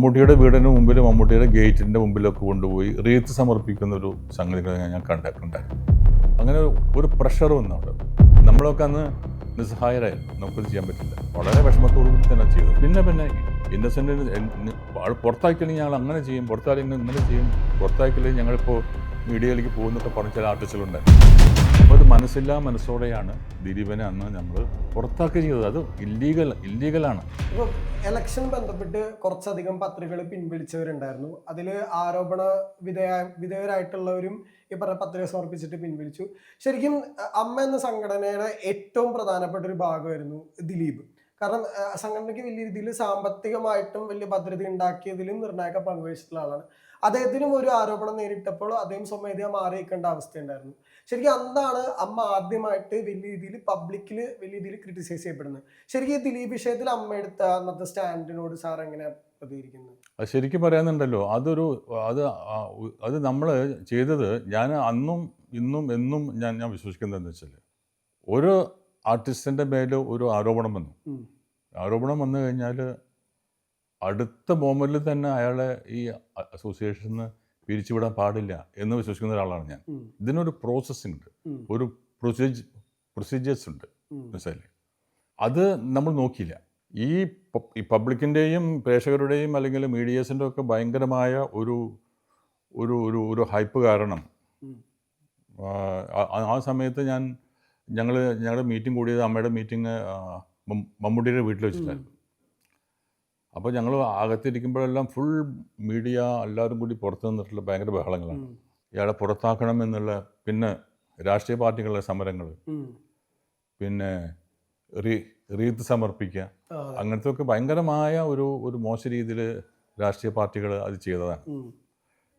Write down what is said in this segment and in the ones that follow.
മമ്മൂട്ടിയുടെ വീടിന് മുമ്പിൽ മമ്മൂട്ടിയുടെ ഗേറ്റിന്റെ മുമ്പിലൊക്കെ കൊണ്ടുപോയി റീത്ത് സമർപ്പിക്കുന്ന ഒരു സംഗതികൾ ഞാൻ കണ്ടിട്ടുണ്ടായിരുന്നു അങ്ങനെ ഒരു പ്രഷർ വന്നു അവിടെ നമ്മളൊക്കെ അന്ന് നിസ്സഹായരായിരുന്നു. നമുക്കത് ചെയ്യാൻ പറ്റില്ല. വളരെ വിഷമത്തോടു കൂടി തന്നെ ചെയ്തു. പിന്നെ പിന്നെ ഇന്നസെന്റിന് ആൾ ഞങ്ങൾ അങ്ങനെ ചെയ്യും. പുറത്താക്കില്ലെങ്കിൽ ഇങ്ങനെ ചെയ്യും. പുറത്താക്കിയില്ലെങ്കിൽ ഞങ്ങളിപ്പോൾ മീഡിയയിലേക്ക് പോകുന്നൊക്കെ പറഞ്ഞ ചില ആർട്ടിസ്റ്റുകളുണ്ടായിരുന്നു മനസ്സില്ലാ മനസ്സോടെയാണ് ദിലീപനെ അന്ന് നമ്മൾ പുറത്താക്കി ചെയ്തത്. അത് ഇല്ലീഗൽ ഇല്ലീഗലാണ് ഇപ്പോൾ ഇലക്ഷൻ ബന്ധപ്പെട്ട് കുറച്ചധികം പത്രികകൾ പിൻവലിച്ചവരുണ്ടായിരുന്നു. അതിൽ ആരോപണ വിധേയ വിധേയരായിട്ടുള്ളവരും ഈ പറഞ്ഞ പത്രിക സമർപ്പിച്ചിട്ട് പിൻവലിച്ചു. ശരിക്കും അമ്മ എന്ന സംഘടനയുടെ ഏറ്റവും പ്രധാനപ്പെട്ട ഒരു ഭാഗമായിരുന്നു ദിലീപ്. കാരണം സംഘടനയ്ക്ക് വലിയ രീതിയിൽ സാമ്പത്തികമായിട്ടും വലിയ ഭദ്രത ഉണ്ടാക്കിയതിലും നിർണായക പങ്കുവഹിച്ചിട്ടുള്ള ആളാണ്. അദ്ദേഹത്തിനും ഒരു ആരോപണം നേരിട്ടപ്പോൾ അദ്ദേഹം സ്വമേധയാ മാറി അവസ്ഥയുണ്ടായിരുന്നു. ശരിക്കും അന്നാണ് അമ്മ ആദ്യമായിട്ട് വലിയ രീതിയിൽ പബ്ലിക്കിൽ വലിയ രീതിയിൽ ക്രിറ്റിസൈസ് ചെയ്യപ്പെടുന്നത്. ശരിക്കും ഈ ദിലീപ് വിഷയത്തിൽ അമ്മ എടുത്ത അന്നത്തെ സ്റ്റാൻഡിനോട് സാർ എങ്ങനെ പ്രതികരിക്കുന്നത് അത് ശരിക്കും പറയാനുണ്ടല്ലോ. അതൊരു അത് അത് നമ്മൾ ചെയ്തത് ഞാൻ അന്നും ഇന്നും എന്നും ഞാൻ ഞാൻ വിശ്വസിക്കുന്നതെന്ന് വെച്ചാൽ ഒരു ആർട്ടിസ്റ്റിന്റെ മേലെ ഒരു ആരോപണം വന്നു. ആരോപണം വന്നു കഴിഞ്ഞാൽ അടുത്ത മൊമെന്റിൽ തന്നെ അയാളെ ഈ അസോസിയേഷനിൽ നിന്ന് പിരിച്ചുവിടാൻ പാടില്ല എന്ന് വിശ്വസിക്കുന്ന ഒരാളാണ് ഞാൻ. ഇതിനൊരു പ്രോസസ്സ് ഉണ്ട് ഒരു പ്രൊസീജ് പ്രൊസീജിയേഴ്സ് ഉണ്ട്. മനസ്സിലായില്ലേ അത് നമ്മൾ നോക്കിയില്ല. ഈ പബ്ലിക്കിന്റെയും പ്രേക്ഷകരുടെയും അല്ലെങ്കിൽ മീഡിയേഴ്സിന്റെ ഒക്കെ ഭയങ്കരമായ ഒരു ഒരു ഒരു ഒരു ഹൈപ്പ് കാരണം ആ സമയത്ത് ഞാൻ ഞങ്ങൾ ഞങ്ങളുടെ മീറ്റിംഗ് കൂടിയത് അമ്മയുടെ മീറ്റിംഗ് മമ്മൂട്ടിയുടെ വീട്ടിൽ വെച്ചിട്ടായിരുന്നു. അപ്പോൾ ഞങ്ങൾ അകത്തിരിക്കുമ്പോഴെല്ലാം ഫുൾ മീഡിയ എല്ലാവരും കൂടി പുറത്തു നിന്നിട്ടുള്ള ഭയങ്കര ബഹളങ്ങളാണ്. ഇയാളെ പുറത്താക്കണം എന്നുള്ള പിന്നെ രാഷ്ട്രീയ പാർട്ടികളുടെ സമരങ്ങൾ. പിന്നെ റീ റീത്ത് സമർപ്പിക്കുക. അങ്ങനത്തെ ഒക്കെ ഭയങ്കരമായ ഒരു ഒരു മോശ രീതിയിൽ രാഷ്ട്രീയ പാർട്ടികൾ അത് ചെയ്തതാണ്.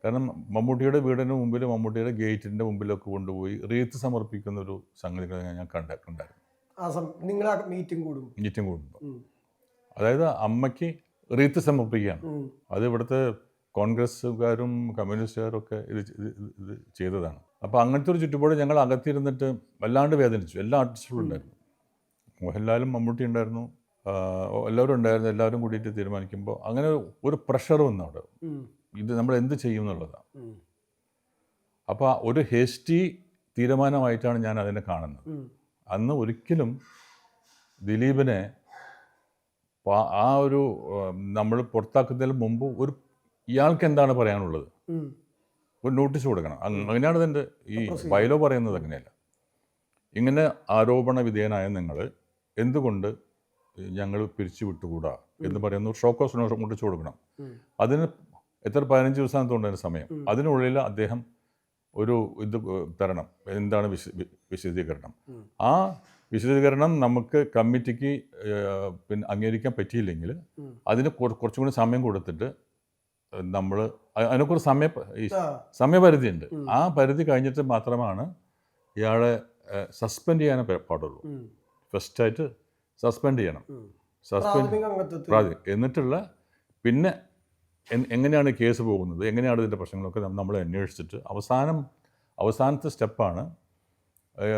കാരണം മമ്മൂട്ടിയുടെ വീടിന് മുമ്പിൽ മമ്മൂട്ടിയുടെ ഗേറ്റിന്റെ മുമ്പിലൊക്കെ കൊണ്ടുപോയി റീത്ത് സമർപ്പിക്കുന്ന ഒരു സംഗതികൾ ഞാൻ കണ്ടിട്ടുണ്ടായിരുന്നു മീറ്റിംഗ് മീറ്റിംഗ് കൂടുമ്പോൾ അതായത് അമ്മയ്ക്ക് റീത്ത് സമർപ്പിക്കുകയാണ്. അത് ഇവിടുത്തെ കോൺഗ്രസ്സുകാരും കമ്മ്യൂണിസ്റ്റുകാരും ഒക്കെ ഇത് ഇത് ചെയ്തതാണ്. അപ്പോൾ അങ്ങനത്തെ ഒരു ചുറ്റുപാട് ഞങ്ങൾ അകത്തിരുന്നിട്ട് വല്ലാണ്ട് വേദനിച്ചു. എല്ലാ ആർട്ടിസ്റ്റുകളും ഉണ്ടായിരുന്നു. മോഹൻലാലും മമ്മൂട്ടി ഉണ്ടായിരുന്നു. എല്ലാവരും ഉണ്ടായിരുന്നു. എല്ലാവരും കൂടിയിട്ട് തീരുമാനിക്കുമ്പോൾ അങ്ങനെ ഒരു പ്രഷർ വന്നു അവിടെ. ഇത് നമ്മൾ എന്ത് ചെയ്യും എന്നുള്ളതാണ്. അപ്പോൾ ഒരു ഹേസ്റ്റി തീരുമാനമായിട്ടാണ് ഞാൻ അതിനെ കാണുന്നത്. അന്ന് ഒരിക്കലും ദിലീപിനെ പ- ആ ഒരു നമ്മൾ പുറത്താക്കുന്നതിന് മുമ്പ് ഒരു ഇയാൾക്ക് എന്താണ് പറയാനുള്ളത്? ഒരു നോട്ടീസ് കൊടുക്കണം. അങ്ങ- അങ്ങനെയാണ് ഇതിന്റെ ഈ. ബൈലോ പറയുന്നത് അങ്ങനെയല്ല. ഇങ്ങനെ ആരോപണ വിധേയനായ നിങ്ങൾ എന്തുകൊണ്ട് ഞങ്ങൾ പിരിച്ചു വിട്ടുകൂടാ എന്ന് പറയുന്ന ഒരു ഷോക്കോസ് നോട്ടീസ് കൊടുക്കണം. അതിന് എത്ര പതിനഞ്ച് ദിവസം തോന്നുന്ന സമയം. അതിനുള്ളിൽ അദ്ദേഹം ഒരു ഇത് തരണം. എന്താണ് വിശ വിശദീകരണം. ആ വിശദീകരണം നമുക്ക് കമ്മിറ്റിക്ക് പിന്നെ അംഗീകരിക്കാൻ പറ്റിയില്ലെങ്കിൽ അതിന് കുറച്ചും കൂടി സമയം കൊടുത്തിട്ട് നമ്മൾ അതിനെക്കുറിച്ച് സമയ സമയപരിധി ഉണ്ട് സമയപരിധിയുണ്ട്. ആ പരിധി കഴിഞ്ഞിട്ട് മാത്രമാണ് ഇയാളെ സസ്പെൻഡ് ചെയ്യാനേ പാടുള്ളൂ. ഫസ്റ്റായിട്ട് സസ്പെൻഡ് ചെയ്യണം. സസ്പെൻഡ് എന്നിട്ടുള്ള പിന്നെ എങ്ങനെയാണ് കേസ് പോകുന്നത്? എങ്ങനെയാണ് ഇതിന്റെ പ്രശ്നങ്ങളൊക്കെ നമ്മൾ അന്വേഷിച്ചിട്ട് അവസാനം അവസാനത്തെ സ്റ്റെപ്പാണ്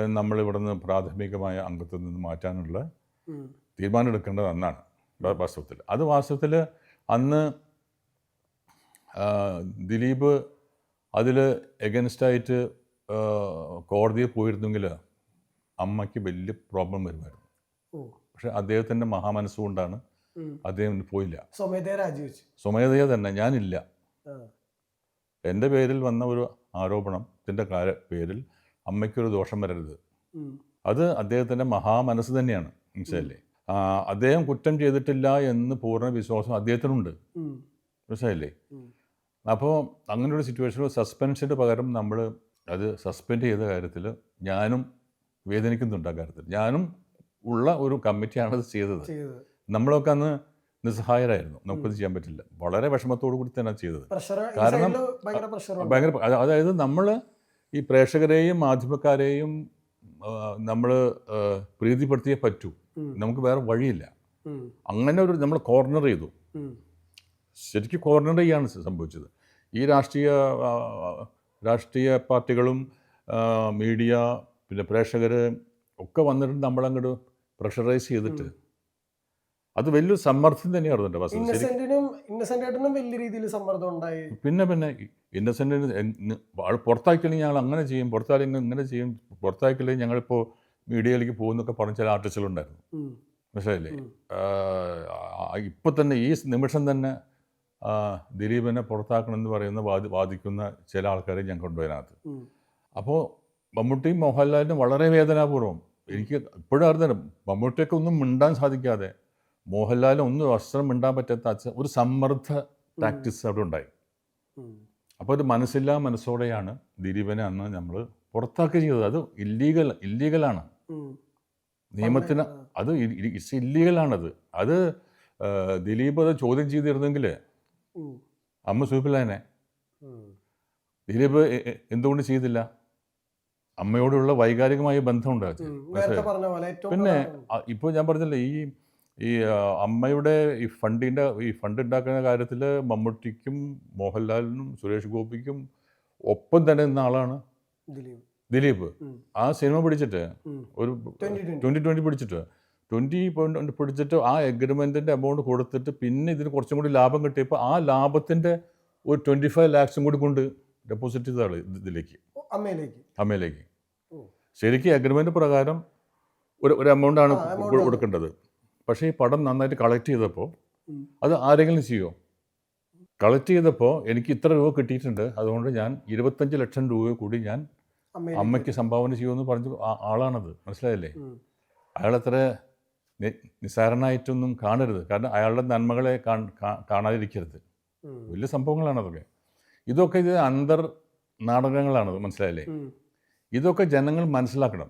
നമ്മൾ ഇവിടുന്ന് പ്രാഥമികമായ അംഗത്വത്തിൽ നിന്ന് മാറ്റാനുള്ള തീരുമാനമെടുക്കേണ്ടത് തീരുമാനം എടുക്കേണ്ടത് അന്നാണ് വാസ്തവത്തിൽ. അത് വാസ്തവത്തിൽ അന്ന് ദിലീപ് അതിൽ എഗൻസ്റ്റായിട്ട് കോടതിയിൽ പോയിരുന്നെങ്കിൽ അമ്മയ്ക്ക് വലിയ പ്രോബ്ലം വരുമായിരുന്നു. പക്ഷെ അദ്ദേഹത്തിന്റെ മഹാമനസ്സുകൊണ്ടാണ്. അദ്ദേഹം പോയില്ല. സ്വമേധയാ തന്നെ ഞാനില്ല. എന്റെ പേരിൽ വന്ന ഒരു ആരോപണത്തിന്റെ കാര പേരിൽ അമ്മയ്ക്കൊരു ദോഷം വരരുത്. അത് അദ്ദേഹത്തിന്റെ മഹാമനസ് തന്നെയാണ് മനസ്സിലല്ലേ അദ്ദേഹം കുറ്റം ചെയ്തിട്ടില്ല എന്ന് പൂർണ വിശ്വാസം അദ്ദേഹത്തിനുണ്ട്. മനസ്സിലല്ലേ മനസ്സിലായില്ലേ അപ്പോൾ അങ്ങനെ ഒരു സിറ്റുവേഷനിൽ സസ്പെൻഷന് പകരം നമ്മൾ അത് സസ്പെൻഡ് ചെയ്ത കാര്യത്തിൽ ഞാനും വേദനിക്കുന്നുണ്ട് ആ കാര്യത്തിൽ ഞാനും ഉള്ള ഒരു കമ്മിറ്റിയാണ് അത് ചെയ്തത്. നമ്മളൊക്കെ അന്ന് നിസ്സഹായരായിരുന്നു. നമുക്കത് ചെയ്യാൻ പറ്റില്ല. വളരെ വിഷമത്തോടു കൂടി തന്നെ ചെയ്തത്. കാരണം- ഭയങ്കര അതായത് നമ്മൾ ഈ പ്രേക്ഷകരെയും മാധ്യമക്കാരെയും നമ്മൾ പ്രീതിപ്പെടുത്തിയേ പറ്റൂ. നമുക്ക് വേറെ വഴിയില്ല. അങ്ങനെ ഒരു നമ്മൾ കോർണർ ചെയ്തു. ശരിക്കും കോർണർ ചെയ്യാണ് സംഭവിച്ചത്. ഈ രാഷ്ട്രീയ രാഷ്ട്രീയ പാർട്ടികളും മീഡിയ പിന്നെ പ്രേക്ഷകർ ഒക്കെ വന്നിട്ട് നമ്മളങ്ങോട്ട് പ്രഷറൈസ് ചെയ്തിട്ട്. അത് വലിയൊരു സമ്മർദ്ദം തന്നെയായിരുന്നു എന്റെ ബസ്സിൽ ശരി ഇന്നസെന്റിനും ഇന്നസെന്റ് ഏട്ടനും വലിയ രീതിയിൽ സമ്മർദ്ദം ഉണ്ടായി. പിന്നെ പിന്നെ ഇന്നസെന്റിന് ആൾ പുറത്താക്കില്ലെങ്കിൽ ഞങ്ങൾ അങ്ങനെ ചെയ്യും. പുറത്താക്കില്ലെങ്കിൽ ഇങ്ങനെ ചെയ്യും. പുറത്താക്കില്ലെങ്കിൽ ഞങ്ങളിപ്പോൾ മീഡിയയിലേക്ക് പോകുന്നൊക്കെ പറഞ്ഞ ചില ആർട്ടിസ്റ്റുകളുണ്ടായിരുന്നു. മനസ്സിലായില്ലേ. ഇപ്പം തന്നെ ഈ നിമിഷം തന്നെ ദിലീപിനെ പുറത്താക്കണമെന്ന് പറയുന്ന വാദി വാദിക്കുന്ന ചില ആൾക്കാരെ ഞാൻ കൊണ്ടുവരാനകത്ത് അപ്പോൾ മമ്മൂട്ടിയും മോഹൻലാലിനും വളരെ വേദനാപൂർവം എനിക്ക് ഇപ്പോഴും അറിഞ്ഞു മമ്മൂട്ടിയൊക്കെ ഒന്നും മിണ്ടാൻ സാധിക്കാതെ മോഹൻലാലിന് ഒന്നും വസ്ത്രം മിണ്ടാൻ പറ്റാത്ത ഒരു സമ്മർദ്ദ പ്രാക്ടീസ് അവിടെ ഉണ്ടായി. അപ്പോൾ ഒരു മനസ്സില്ലാ മനസ്സോടെയാണ് ദിലീപനെ അന്ന് നമ്മൾ പുറത്താക്കി ചെയ്തത്. അത് ഇല്ലീഗൽ ഇല്ലീഗലാണ്. നിയമത്തിന് അത് ഇറ്റ്സ് ഇല്ലീഗലാണത് അത് ദിലീപ് അത് ചോദ്യം ചെയ്തിരുന്നെങ്കിൽ അമ്മ സൂപ്പില്ലാനെ ദിലീപ് എന്തുകൊണ്ട് ചെയ്തില്ല? അമ്മയോടുള്ള വൈകാരികമായ ബന്ധമുണ്ട് പിന്നെ. ഇപ്പോൾ ഞാൻ പറഞ്ഞല്ലേ ഈ ഈ അമ്മയുടെ ഈ ഫണ്ടിന്റെ ഈ ഫണ്ട് ഉണ്ടാക്കുന്ന കാര്യത്തിൽ മമ്മൂട്ടിക്കും മോഹൻലാലിനും സുരേഷ് ഗോപിക്കും ഒപ്പം തന്നെ നിന്ന ആളാണ് ദിലീപ്. ആ സിനിമ പിടിച്ചിട്ട് ഒരു 2020. ട്വന്റി ട്വന്റി പിടിച്ചിട്ട്. ട്വന്റി പോയിന്റ് പിടിച്ചിട്ട് ആ എഗ്രിമെന്റിന്റെ എമൗണ്ട് കൊടുത്തിട്ട് പിന്നെ ഇതിന് കുറച്ചും കൂടി ലാഭം കിട്ടിയപ്പോൾ ആ ലാഭത്തിന്റെ ഒരു ട്വന്റി ഫൈവ് ലാക്സും കൂടി കൊണ്ട് ഡെപ്പോസിറ്റ് ചെയ്ത ഇതിലേക്ക്. അമ്മയിലേക്ക്. അമ്മയിലേക്ക്. ശരിക്കും അഗ്രിമെന്റ് പ്രകാരം ഒരു ഒരു എമൗണ്ടാണ്. കൊടുക്കേണ്ടത്. പക്ഷേ ഈ പടം നന്നായിട്ട് കളക്ട് ചെയ്തപ്പോൾ അത് ആരെങ്കിലും ചെയ്യുമോ കളക്ട് ചെയ്തപ്പോൾ എനിക്ക് ഇത്ര രൂപ കിട്ടിയിട്ടുണ്ട്. അതുകൊണ്ട് ഞാൻ ഇരുപത്തഞ്ച് ലക്ഷം രൂപ കൂടി ഞാൻ. അമ്മയ്ക്ക് സംഭാവന ചെയ്യുമെന്ന് പറഞ്ഞ ആളാണത്. മനസ്സിലായില്ലേ. അയാളത്ര നിസ്സാരനായിട്ടൊന്നും കാണരുത്. കാരണം അയാളുടെ നന്മകളെ കാണാതിരിക്കരുത്. വലിയ സംഭവങ്ങളാണ് അതൊക്കെ. ഇതൊക്കെ ഇത് അന്തർ നാടകങ്ങളാണത്. മനസ്സിലായില്ലേ? ഇതൊക്കെ ജനങ്ങൾ മനസ്സിലാക്കണം.